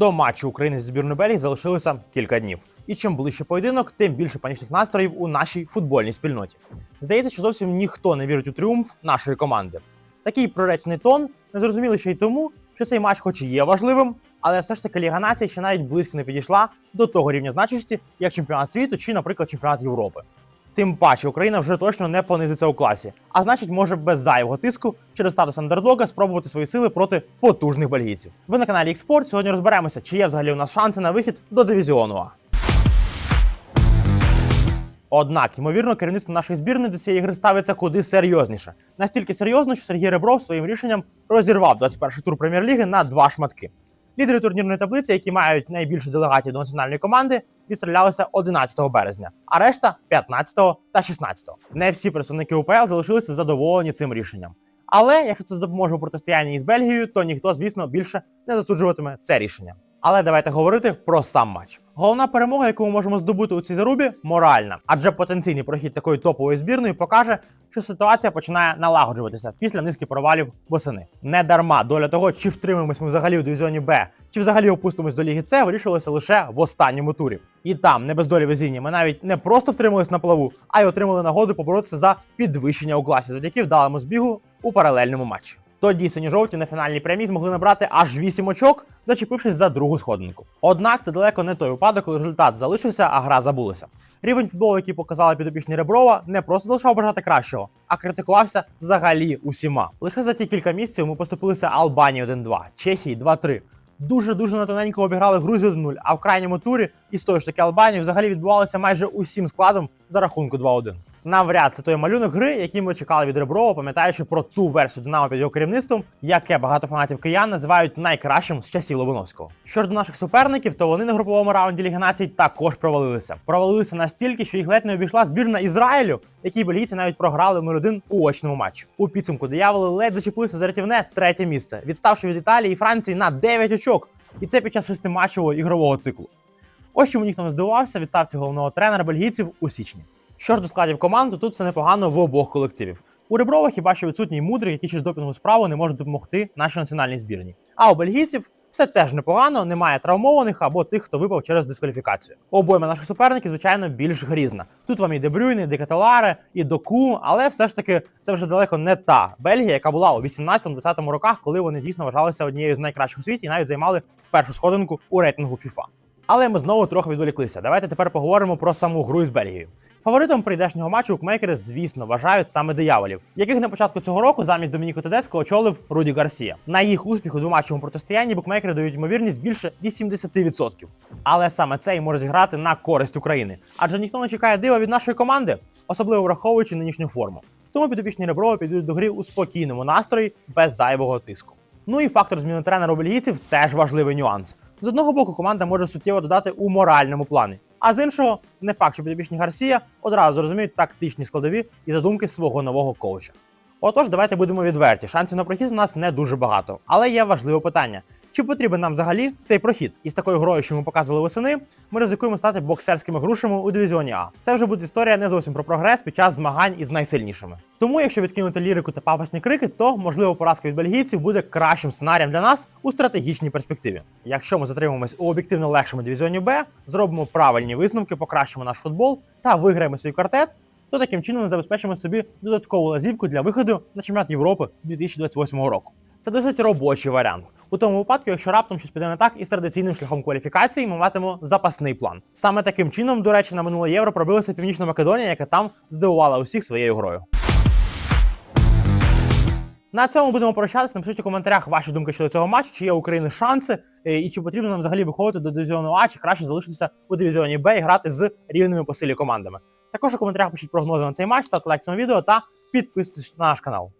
До матчу України зі збірною Бельгії залишилося кілька днів. І чим ближче поєдинок, тим більше панічних настроїв у нашій футбольній спільноті. Здається, що зовсім ніхто не вірить у тріумф нашої команди. Такий проречений тон незрозумілий ще й тому, що цей матч, хоч і є важливим, але все ж таки Ліга Націй ще навіть близько не підійшла до того рівня значущості, як чемпіонат світу чи, наприклад, чемпіонат Європи. Тим паче Україна вже точно не понизиться у класі, а значить, може без зайвого тиску через статус андердога спробувати свої сили проти потужних бельгійців. Ви на каналі Xport. Сьогодні розберемося, чи є взагалі у нас шанси на вихід до дивізіону А. Однак, ймовірно, керівництво нашої збірної до цієї гри ставиться куди серйозніше. Настільки серйозно, що Сергій Ребров своїм рішенням розірвав 21-й тур прем'єр-ліги на два шматки. Лідери турнірної таблиці, які мають найбільше делегатів до національної команди, відстрілялися 11 березня, а решта 15 та 16. Не всі представники УПЛ залишилися задоволені цим рішенням. Але якщо це допоможе у протистоянні із Бельгією, то ніхто, звісно, більше не засуджуватиме це рішення. Але давайте говорити про сам матч. Головна перемога, яку ми можемо здобути у цій зарубі, моральна, адже потенційний прохід такої топової збірної покаже, що ситуація починає налагоджуватися після низки провалів восени. Не дарма доля того, чи втримаємось ми взагалі у дивізіоні Б, чи взагалі опустимось до Ліги С, вирішилася лише в останньому турі. І там, не без долі везіння, ми навіть не просто втримались на плаву, а й отримали нагоду поборотися за підвищення у класі завдяки вдалому збігу у паралельному матчі. Тоді синьо-жовті на фінальній прямій змогли набрати аж 8 очок, зачепившись за другу сходинку. Однак це далеко не той випадок, коли результат залишився, а гра забулася. Рівень футболу, який показали підопічні Реброва, не просто залишав бажати кращого, а критикувався взагалі усіма. Лише за ті кілька місяців ми поступилися Албанії 1-2, Чехії 2-3. Дуже дуже на тоненько обіграли Грузію 1-0, а в крайньому турі із тої ж таки Албанії взагалі відбувалося майже усім складом за рахунку 2-1. Навряд це той малюнок гри, який ми чекали від Реброва, пам'ятаючи про ту версію Динамо під його керівництвом, яке багато фанатів киян називають найкращим з часів Лобановського. Що ж до наших суперників, то вони на груповому раунді Ліги Націй також провалилися. Провалилися настільки, що їх ледь не обійшла збірна Ізраїлю, якій бельгійці навіть програли 0-1 у очному матчі. У підсумку дияволи ледь зачепилися за рятівне третє місце, відставши від Італії і Франції на 9 очок. І це під час шестиматчевого ігрового циклу. Ось чому ніхто не здивувався відставці головного тренера бельгійців у січні. Що ж до складів команд, то тут все непогано в обох колективів. У Реброва хіба що відсутній мудрий, який через допінгову справу не може допомогти нашій національній збірні. А у бельгійців все теж непогано, немає травмованих або тих, хто випав через дискваліфікацію. Обойма наших суперників, звичайно, більш грізна. Тут вам і Дебрюйне, і Декателаре, і Доку, але все ж таки це вже далеко не та Бельгія, яка була у 18-20 роках, коли вони дійсно вважалися однією з найкращих у світі і навіть займали першу сходинку у рейтингу FIFA. Але ми знову трохи відволіклися. Давайте тепер поговоримо про саму гру із Бельгією. Фаворитом прийдешнього матчу букмекери, звісно, вважають саме дияволів, яких на початку цього року замість Домініко Тедеско очолив Руді Гарсія. На їх успіх у двоматчевому протистоянні букмекери дають ймовірність більше 80%. Але саме це й може зіграти на користь України, адже ніхто не чекає дива від нашої команди, особливо враховуючи нинішню форму. Тому підопічні Реброва підуть до гри у спокійному настрої без зайвого тиску. Ну і фактор зміни тренера у бельгійців теж важливий нюанс. З одного боку, команда може суттєво додати у моральному плані. А з іншого, не факт, що підопічні Гарсія одразу зрозуміють тактичні складові і задумки свого нового коуча. Отож, давайте будемо відверті. Шансів на прохід у нас не дуже багато. Але є важливе питання: чи потрібен нам взагалі цей прохід? І з такою грою, що ми показували восени, ми ризикуємо стати боксерськими грушами у дивізіоні А. Це вже буде історія не зовсім про прогрес під час змагань із найсильнішими. Тому, якщо відкинути лірику та пафосні крики, то можливо поразка від бельгійців буде кращим сценарієм для нас у стратегічній перспективі. Якщо ми затримаємось у об'єктивно легшому дивізіоні Б, зробимо правильні висновки, покращимо наш футбол та виграємо свій квартет, то таким чином ми забезпечимо собі додаткову лазівку для виходу на чемпіонат Європи 2028 року. Це досить робочий варіант. У тому випадку, якщо раптом щось піде не так, із традиційним шляхом кваліфікації ми матимемо запасний план. Саме таким чином, до речі, на минуле євро пробилася Північна Македонія, яка там здивувала усіх своєю грою. На цьому будемо прощатися. Напишіть у коментарях ваші думки щодо цього матчу, чи є України шанси, е, і чи потрібно нам взагалі виходити до дивізіону А, чи краще залишитися у дивізіоні Б і грати з рівними по силі командами. Також у коментарях пишіть прогнози на цей матч, ставте лайк цьому відео та підписуйтесь на наш канал.